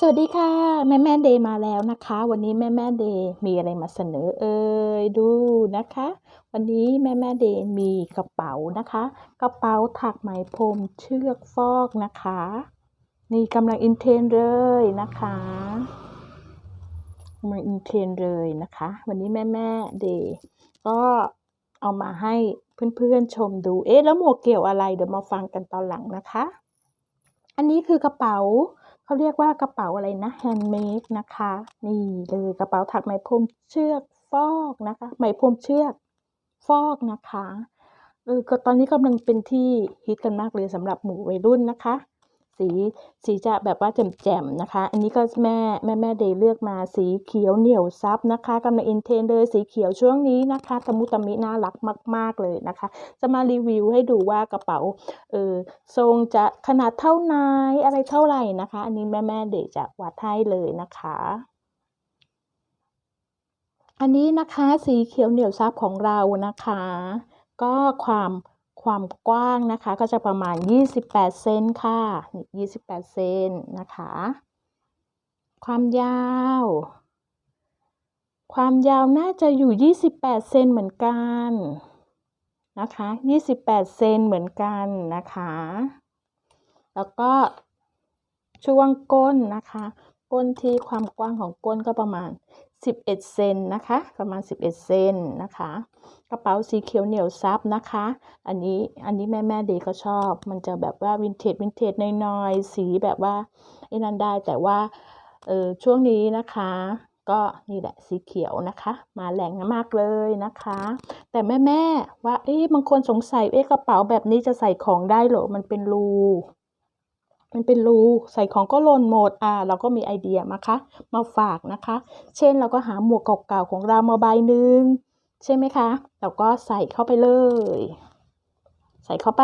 สวัสดีค่ะ แม่แม่เดย์มาแล้วนะคะ วันนี้แม่แม่เดย์มีอะไรมาเสนอเอ่ยดูนะคะ วันนี้แม่แม่เดย์มีกระเป๋านะคะ กระเป๋าถักไหมพรมเชือกฟอกนะคะ นี่กำลังอินเทรนเลยนะคะกำลังอินเทรนเลยนะคะ วันนี้แม่แม่เดย์ก็เอามาให้เพื่อนๆชมดูเอ๊ะแล้วหมวกเกี่ยวอะไรเดี๋ยวมาฟังกันตอนหลังนะคะ อันนี้คือกระเป๋า เขาเรียกว่ากระเป๋าอะไรนะแฮนด์เมดนะคะ นี่เลยกระเป๋าถักไหมพรมเชือกฟอกนะคะ ไหมพรมเชือกฟอกนะคะเออก็ตอนนี้กำลังเป็นที่ฮิตกันมากเลยสำหรับหมู่วัยรุ่นนะคะ สีสีจะแบบว่าแจ่มๆนะคะ อันนี้ก็แม่แม่แม่เดย์เลือกมาสีเขียวเหนียวซับนะคะกำลังอินเทรนเลยสีเขียวช่วงนี้นะคะตะมุตะมิน่ารักมาก ๆเลยนะคะ จะมารีวิวให้ดูว่ากระเป๋าเออทรงจะขนาดเท่าไหนอะไรเท่าไหร่นะคะ อันนี้แม่แม่เดย์จะวัดให้เลยนะคะอันนี้นะคะสีเขียวเหนียวซับของเรานะคะ ก็ความ ความกว้างนะคะก็จะประมาณ 28 เซนค่ะนี่28 เซนนะคะ ความยาว ความยาวน่าจะอยู่ 28 เซนเหมือนกันนะคะ 28 เซนเหมือนกันนะคะ แล้วก็ช่วงก้นนะคะ ก้นที่ความกว้างของก้นก็ประมาณ 11 เซนนะคะ ประมาณ 11 เซนนะคะ กระเป๋าสีเขียวเหนียวซับนะคะ อันนี้อันนี้แม่แม่เด็กก็ชอบ มันจะแบบว่าวินเทจวินเทจน้อยๆสีแบบว่าไอ้นั่นได้แต่ว่าเออช่วงนี้นะคะก็นี่แหละสีเขียวนะคะ มาแรงมากเลยนะคะ แต่แม่แม่ว่าเอ๊ะบางคนสงสัยเอ๊ะกระเป๋าแบบนี้จะใส่ของได้เหรอมันเป็นรู มันเป็นรูใส่ของก็หล่นหมดอ่าเราก็มีไอเดียมาคะ มาฝากนะคะ เช่นเราก็หาหมวกเก่าๆของเรามาใบหนึ่งใช่ไหมคะเราก็ใส่เข้าไปเลย ใส่เข้าไป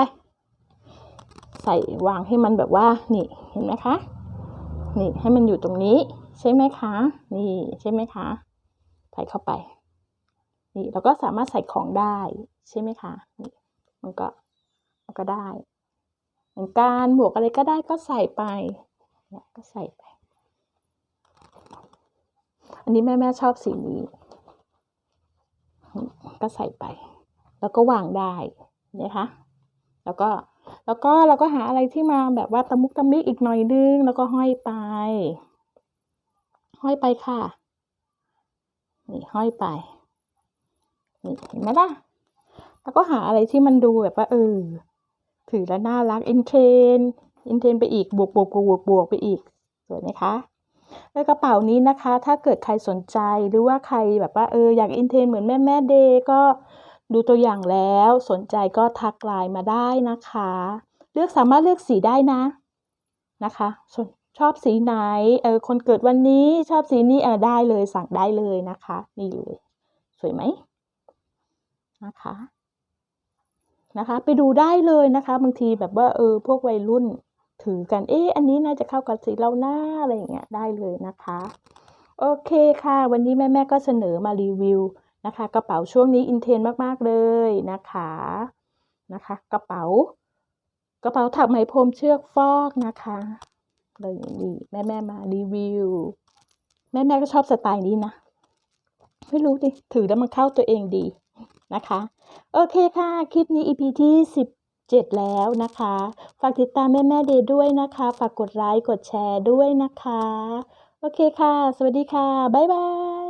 ใส่วางให้มันแบบว่านี่เห็นไหมคะนี่ให้มันอยู่ตรงนี้ใช่ไหมคะ นี่ใช่ไหมคะ ใส่เข้าไป นี่เราก็สามารถใส่ของได้ใช่ไหมคะนี่มันก็มันก็ได้ เหมือนกันหมวกอะไรก็ได้ก็ใส่ไปเนี่ยก็ใส่ไป อันนี้แม่แม่ชอบสีนี้ ก็ใส่ไป แล้วก็วางได้นะคะแล้วก็แล้วก็เราก็หาอะไรที่มาแบบว่าตะมุกตะมิกอีกหน่อยนึงแล้วก็ห้อยไป ห้อยไปค่ะ นี่ห้อยไปนี่เห็นไหมล่ะ แล้วก็หาอะไรที่มันดูแบบว่าเออ ถือแล้วน่ารักอินเทรนอินเทรนไปอีกบวกบวกบวกบวกบวกไปอีกสวยไหมคะแล้วกระเป๋านี้นะคะ ถ้าเกิดใครสนใจหรือว่าใครแบบว่าเอออยากอินเทรนเหมือนแม่แม่เดย์ก็ดูตัวอย่างแล้วสนใจก็ทักไลน์มาได้นะคะ เลือกสามารถเลือกสีได้นะนะคะชอบสีไหนเออคนเกิดวันนี้ชอบสีนี้เออได้เลยสั่งได้เลยนะคะ นี่เลย สวยไหมนะคะ นะคะ ไปดูได้เลยนะคะบางทีแบบว่าเออพวกวัยรุ่นถือกันเอ๊ะอันนี้น่าจะเข้ากับสีเราหน้าอะไรอย่างเงี้ยได้เลยนะคะ โอเคค่ะ วันนี้แม่แม่ก็เสนอมารีวิวนะคะกระเป๋าช่วงนี้อินเทนมากๆเลยนะคะนะคะ กระเป๋ากระเป๋าถักไหมพรมเชือกฟอกนะคะเลยนี่แม่แม่มารีวิว แม่แม่ก็ชอบสไตล์นี้นะ ไม่รู้ดิ ถือแล้วมันเข้าตัวเองดี นะคะ โอเคค่ะ คลิปนี้ EP ที่ 17 แล้วนะคะ ฝากติดตามแม่แม่เดย์ด้วยนะคะ ฝากกดไลค์กดแชร์ด้วยนะคะ โอเคค่ะ สวัสดีค่ะ บ๊ายบาย